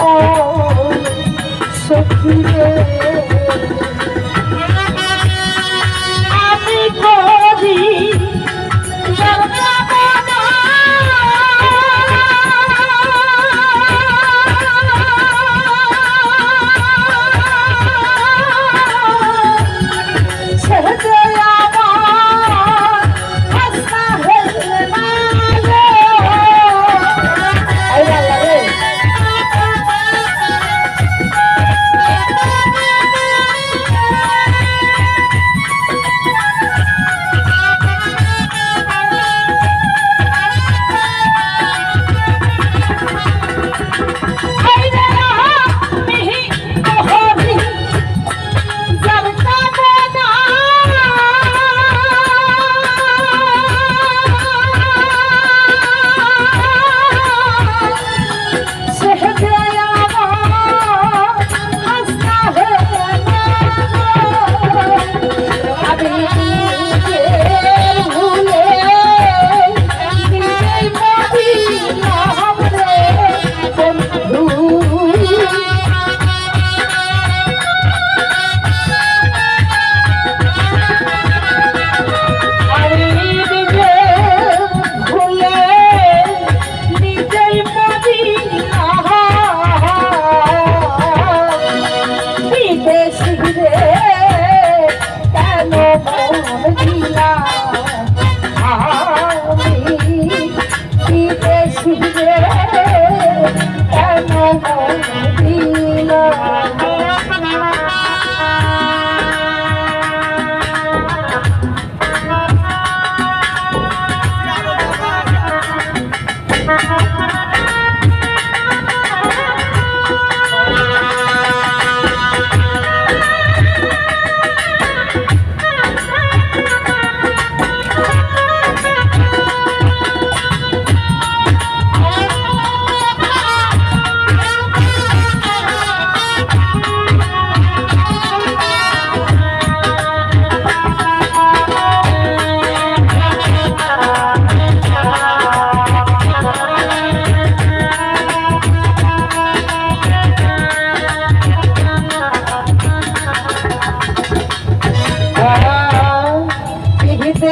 ও সখী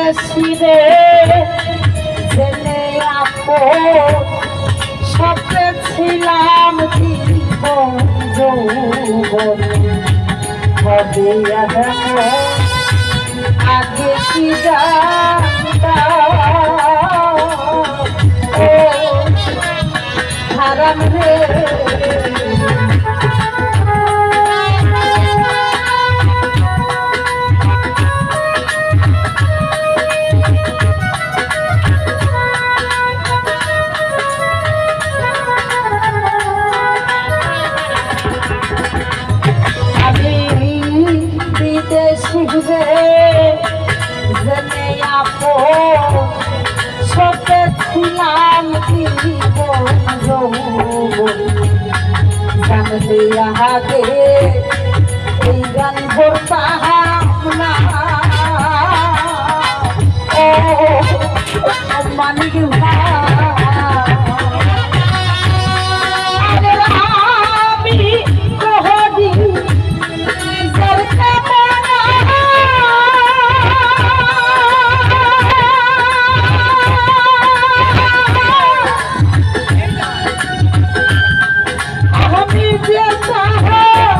বিদেশিরে জেনে আপো সপে ছিলাম জীবন যৌবন হবে আগে কি জানতাম? হারাম রে। গান দিয়া গে এই গান ভোর 你别打他